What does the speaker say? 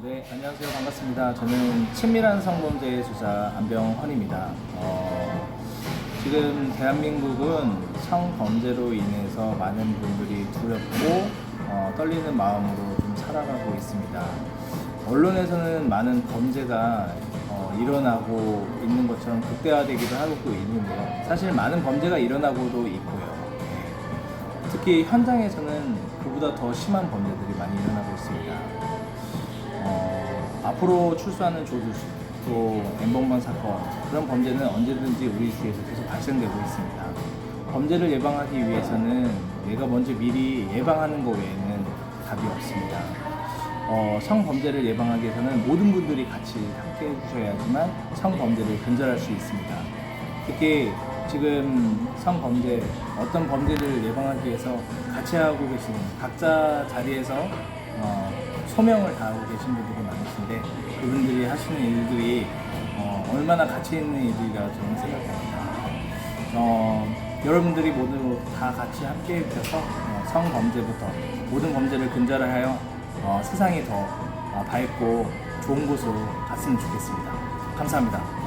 네, 안녕하세요. 반갑습니다. 저는 친밀한 성범죄의 주자 안병헌입니다. 어, 지금 대한민국은 성범죄로 인해서 많은 분들이 두렵고 어, 떨리는 마음으로 좀 살아가고 있습니다. 언론에서는 많은 범죄가 어, 일어나고 있는 것처럼 극대화되기도 하고 있는데요. 사실 많은 범죄가 일어나고도 있고요. 네. 특히 현장에서는 그보다 더 심한 범죄들이 많이 일어나고 있습니다. 어, 앞으로 출소하는 조두수 또 엠번번 사건 그런 범죄는 언제든지 우리 주위에서 계속 발생되고 있습니다. 범죄를 예방하기 위해서는 내가 먼저 미리 예방하는 것 외에는 답이 없습니다. 어, 성범죄를 예방하기 위해서는 모든 분들이 같이 함께 해주셔야지만 성범죄를 근절할 수 있습니다. 특히 지금 성범죄 어떤 범죄를 예방하기 위해서 같이 하고 계시는 각자 자리에서 어, 소명을 다하고 계신 분들이 많으신데 그분들이 하시는 일들이 어, 얼마나 가치 있는 일이라 저는 생각합니다. 어, 여러분들이 모두 다 같이 함께 해주셔서 어, 성범죄부터 모든 범죄를 근절하여 어, 세상이 더 어, 밝고 좋은 곳으로 갔으면 좋겠습니다. 감사합니다.